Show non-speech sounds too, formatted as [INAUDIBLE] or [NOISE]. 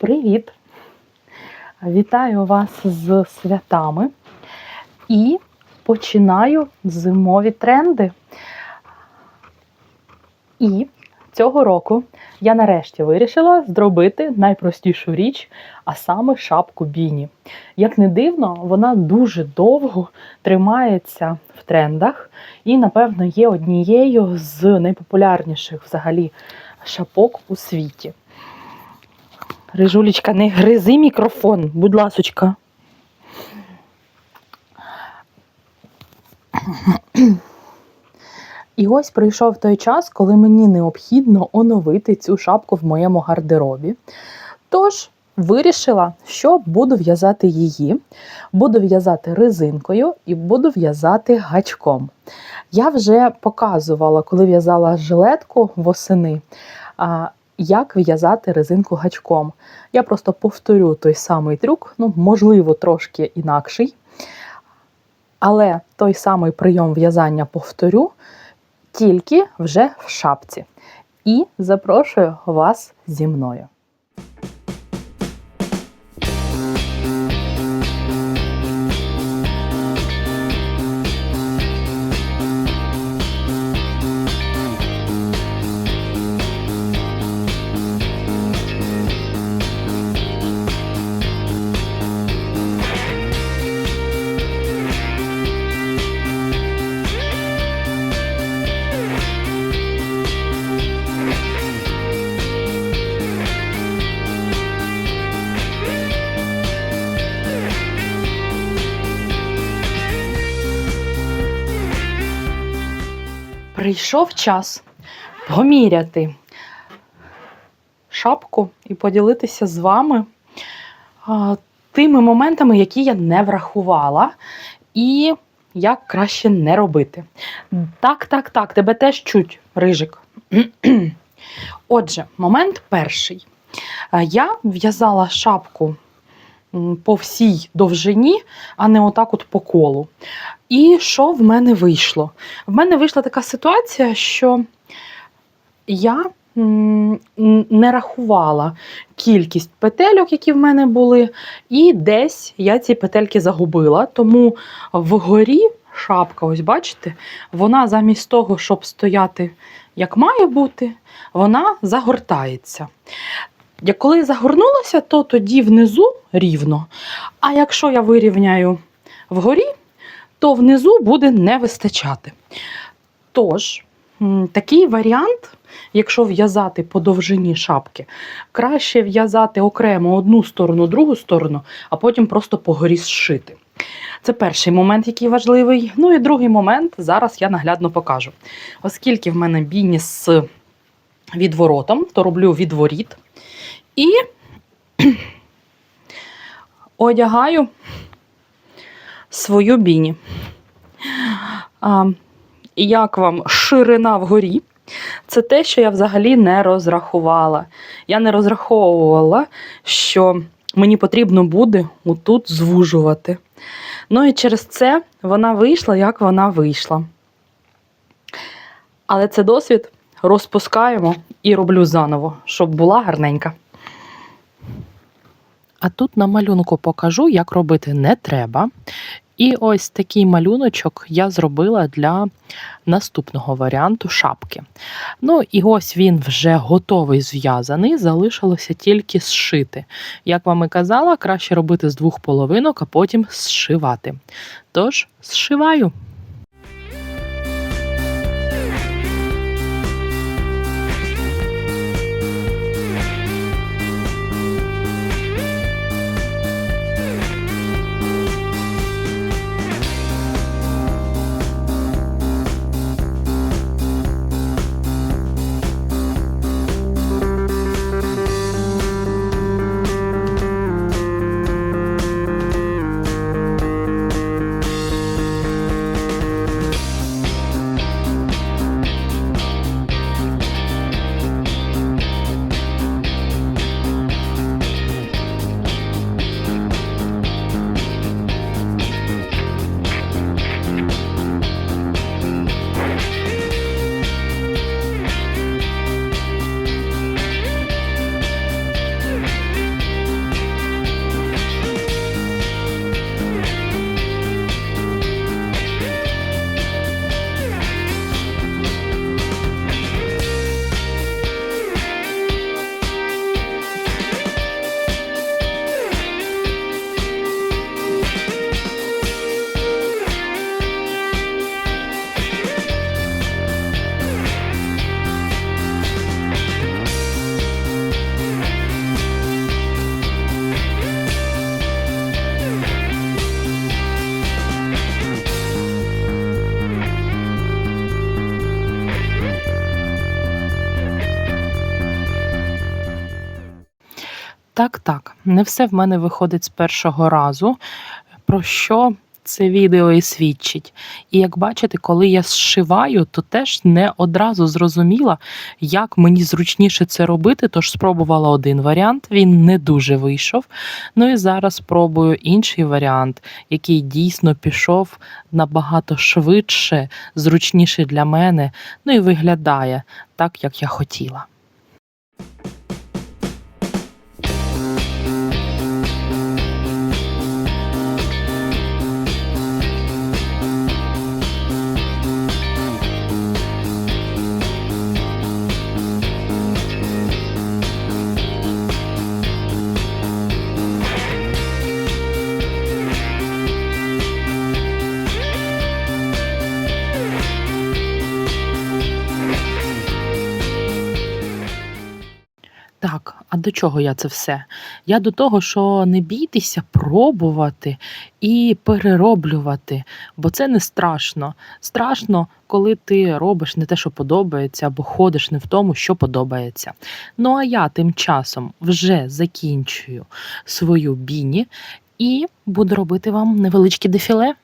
Привіт! Вітаю вас з святами і починаю зимові тренди. І цього року я нарешті вирішила зробити найпростішу річ, а саме шапку Біні. Як не дивно, вона дуже довго тримається в трендах і, напевно, є однією з найпопулярніших взагалі шапок у світі. Рижулечка, не гризи мікрофон, будь ласочка. І ось прийшов той час, коли мені необхідно оновити цю шапку в моєму гардеробі. Тож вирішила, що буду в'язати її, буду в'язати резинкою і буду в'язати гачком. Я вже показувала, коли в'язала жилетку восени, як в'язати резинку гачком. Я просто повторю той самий трюк, ну, можливо, трошки інакший. Але той самий прийом в'язання повторю, тільки вже в шапці. І запрошую вас зі мною. Прийшов час поміряти шапку і поділитися з вами тими моментами, які я не врахувала, і як краще не робити. Так, так, так, тебе теж чуть, рижик. [CLEARS THROAT] Отже, момент перший. Я в'язала шапку по всій довжині, а не отак от по колу. І що в мене вийшло? В мене вийшла така ситуація, що я не рахувала кількість петельок, які в мене були, і десь я ці петельки загубила. Тому вгорі шапка, ось бачите, вона замість того, щоб стояти як має бути, вона загортається. Я коли загорнулася, то тоді внизу рівно. А якщо я вирівняю вгорі, то внизу буде не вистачати. Тож, такий варіант, якщо в'язати по довжині шапки, краще в'язати окремо одну сторону, другу сторону, а потім просто погорі зшити. Це перший момент, який важливий. Ну і другий момент зараз я наглядно покажу. Оскільки в мене біні з відворотом, то роблю відворіт і [CLEARS THROAT] одягаю свою біні. А, як вам ширина вгорі? Це те, що я взагалі не розрахувала. Я не розраховувала, що мені потрібно буде отут звужувати. Ну і через це вона вийшла, як вона вийшла. Але це досвід розпускаємо і роблю заново, щоб була гарненька. А тут на малюнку покажу, як робити не треба. І ось такий малюночок я зробила для наступного варіанту шапки. Ну і ось він вже готовий зв'язаний, залишилося тільки зшити. Як вам і казала, краще робити з двох половинок, а потім зшивати. Тож, зшиваю. Так, так, не все в мене виходить з першого разу, про що це відео і свідчить. І як бачите, коли я зшиваю, то теж не одразу зрозуміла, як мені зручніше це робити, тож спробувала один варіант, він не дуже вийшов. Ну і зараз спробую інший варіант, який дійсно пішов набагато швидше, зручніше для мене, ну і виглядає так, як я хотіла. Так, а до чого я це все? Я до того, що не бійтеся пробувати і перероблювати, бо це не страшно. Страшно, коли ти робиш не те, що подобається, або ходиш не в тому, що подобається. Ну а я тим часом вже закінчую свою біні і буду робити вам невеличке дефіле.